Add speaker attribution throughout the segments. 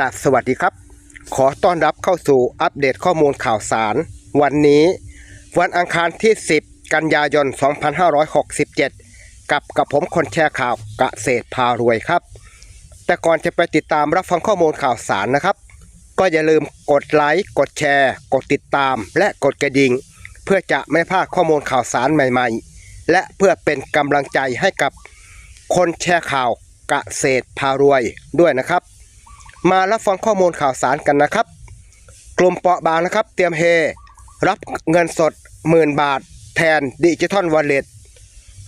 Speaker 1: กราบสวัสดีครับ ขอต้อนรับเข้าสู่อัปเดตข้อมูลข่าวสาร วันนี้ วันอังคารที่ 10 กันยายน 2567 กับกับผมคนแชร์ข่าวเกษตรพารวยครับ แต่ก่อนจะไปติดตามรับฟังข้อมูลข่าวสารนะครับ ก็อย่าลืมกดไลค์กดแชร์ กดติดตาม และกดกระดิ่ง เพื่อจะไม่พลาดข้อมูลข่าวสารใหม่ๆ และเพื่อเป็นกำลังใจให้กับคนแชร์ข่าวเกษตรพารวยด้วยนะครับ มารับฟังข้อมูลข่าวสารกันนะครับ กลุ่มเปราะบางนะครับ เตรียมเฮ รับเงินสดหมื่นบาท แทนดิจิทัลวอลเล็ต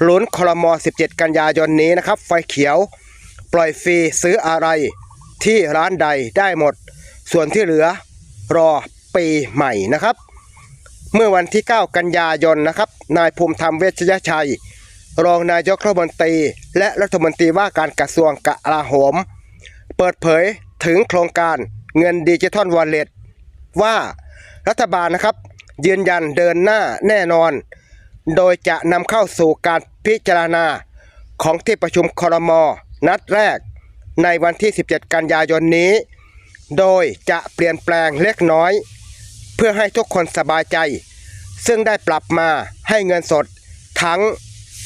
Speaker 1: ลุ้นคลม17 กันยายนนี้นะครับ ไฟเขียว ปล่อยฟรีซื้ออะไรที่ร้านใดได้หมด ส่วนที่เหลือรอปีใหม่นะครับ เมื่อวันที่ 9 กันยายนนะครับ นายภูมิธรรมเวชยชัย รองนายกรัฐมนตรี และรัฐมนตรีว่าการกระทรวงกลาโหม เปิดเผย ถึงโครงการเงินดิจิทัลวอลเล็ตว่ารัฐบาลนะครับ ยืนยันเดินหน้าแน่นอน โดยจะนำเข้าสู่การพิจารณาของที่ประชุมคอรมอนัดแรก ในวันที่ 17 กันยายนนี้ โดยจะเปลี่ยนแปลงเล็กน้อย เพื่อให้ทุกคนสบายใจ ซึ่งได้ปรับมาให้เงินสดทั้ง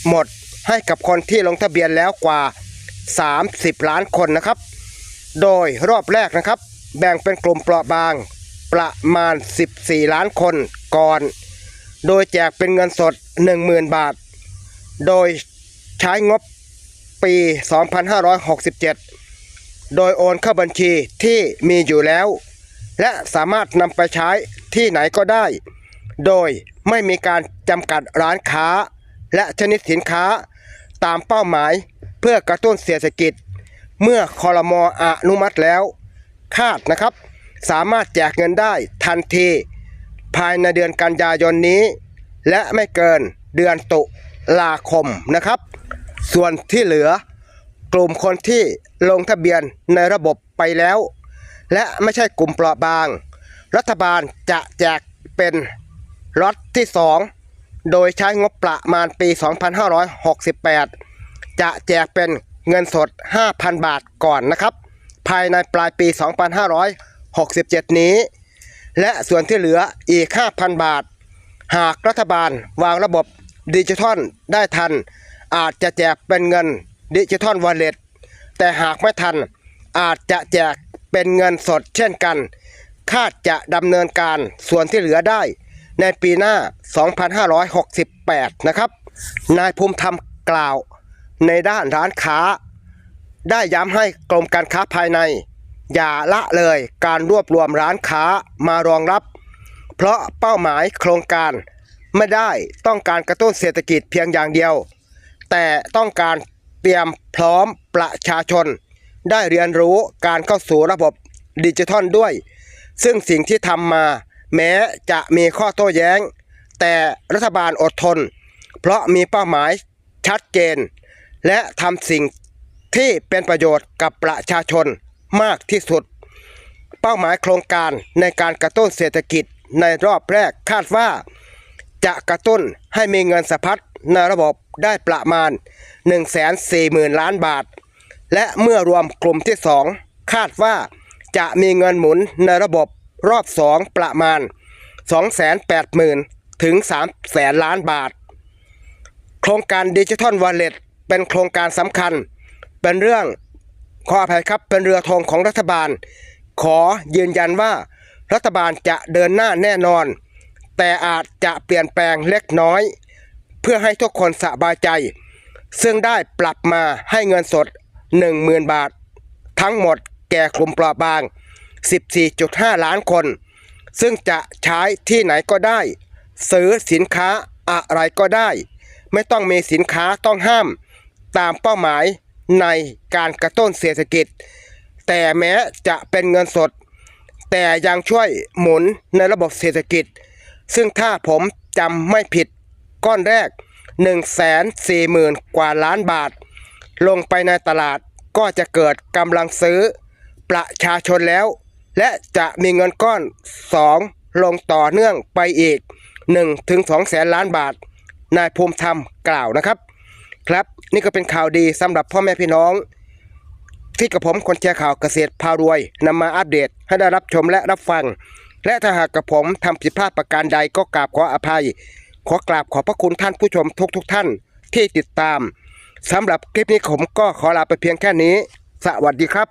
Speaker 1: หมดให้กับคนที่ลงทะเบียนแล้วกว่า 30 ล้านคนนะครับ โดยรอบแรกนะครับ แบ่งเป็นกลุ่มเปราะบาง ประมาณ 14 ล้านคนก่อน โดยแจกเป็นเงินสด 10,000 บาท โดยใช้งบปี 2567 โดยโอนเข้าบัญชีที่มีอยู่แล้ว และสามารถนำไปใช้ที่ไหนก็ได้ โดยไม่มีการจำกัดร้านค้า และชนิดสินค้าตามเป้าหมายเพื่อกระตุ้นเศรษฐกิจ เมื่อคอรมออนุมัติแล้ว คาดนะครับ สามารถแจกเงินได้ทันที ภายในเดือนกันยายนนี้ และไม่เกินเดือนตุลาคมนะครับ ส่วนที่เหลือกลุ่มคนที่ลงทะเบียนในระบบไปแล้ว และไม่ใช่กลุ่มเปราะบาง รัฐบาลจะแจกเป็นล็อตที่ 2 โดยใช้งบประมาณปี 2568 จะแจกเป็น เงินสด 5,000 บาทก่อนนะครับ ภายในปลายปี 2567 นี้ และส่วนที่เหลืออีก 5,000 บาท หากรัฐบาลวางระบบดิจิทัลได้ทัน อาจจะแจกเป็นเงินดิจิทัลวอลเล็ตแต่หากไม่ทันอาจจะแจกเป็นเงินสดเช่นกันคาดจะดำเนินการส่วนที่เหลือได้ ในปีหน้า 2568 นะครับ นายภูมิธรรมกล่าว ในด้านร้านค้า ได้ย้ำให้กรมการค้าภายใน อย่าละเลยการรวบรวมร้านค้ามารองรับ เพราะเป้าหมายโครงการไม่ได้ต้องการกระตุ้นเศรษฐกิจเพียงอย่างเดียว แต่ต้องการเตรียมพร้อมประชาชน ได้เรียนรู้การเข้าสู่ระบบดิจิทัลด้วย ซึ่งสิ่งที่ทำมาแม้จะมีข้อโต้แย้ง แต่รัฐบาลอดทน เพราะมีเป้าหมายชัดเจน และทำสิ่งที่เป็นประโยชน์กับประชาชนมากที่สุด เป้าหมายโครงการในการกระตุ้นเศรษฐกิจในรอบแรกคาดว่า จะกระตุ้นให้มีเงินสะพัดในระบบได้ประมาณ 140,000 ล้านบาท และเมื่อรวมกลุ่มที่ 2 คาดว่าจะมีเงินหมุนในระบบรอบ 2 ประมาณ 280,000 ถึง 3 0 0 0 0 ล้านบาท โครงการดิจิทัลวอลเล็ต เป็นโครงการสำคัญ เป็นเรื่องขออภัยครับเป็นเรือธงของรัฐบาล ขอยืนยันว่า รัฐบาลจะเดินหน้าแน่นอน แต่อาจจะเปลี่ยนแปลงเล็กน้อย เพื่อให้ทุกคนสบายใจ ซึ่งได้ปรับมาให้เงินสด 10,000 บาท ทั้งหมดแก่กลุ่มเปราะบาง 14.5 ล้านคน ซึ่งจะใช้ที่ไหนก็ได้ ซื้อสินค้าอะไรก็ได้ ไม่ต้องมีสินค้าต้องห้าม ตามเป้าหมายในการกระตุ้นเศรษฐกิจ แต่แม้จะเป็นเงินสด แต่ยังช่วยหมุนในระบบเศรษฐกิจ ซึ่งถ้าผมจำไม่ผิดก้อนแรก 140,000 กว่าล้านบาท ลงไปในตลาดก็จะเกิดกำลังซื้อประชาชนแล้ว และจะมีเงินก้อน 2 ลงต่อเนื่องไปอีก1ถึง2แสนล้านบาทนายภูมิธรรมกล่าวนะครับ ครับ นี่ก็เป็นข่าวดีสำหรับพ่อแม่พี่น้อง ที่กับผมคนแชร์ข่าวเกษตรพารวยนำมาอัปเดตให้ได้รับชมและรับฟัง และถ้าหากกับผมทำผิดพลาดประการใดก็กราบขออภัย ขอกราบขอพระคุณท่านผู้ชมทุกทุกท่านที่ติดตามสำหรับคลิปนี้ผมก็ขอลาไปเพียงแค่นี้ สวัสดีครับ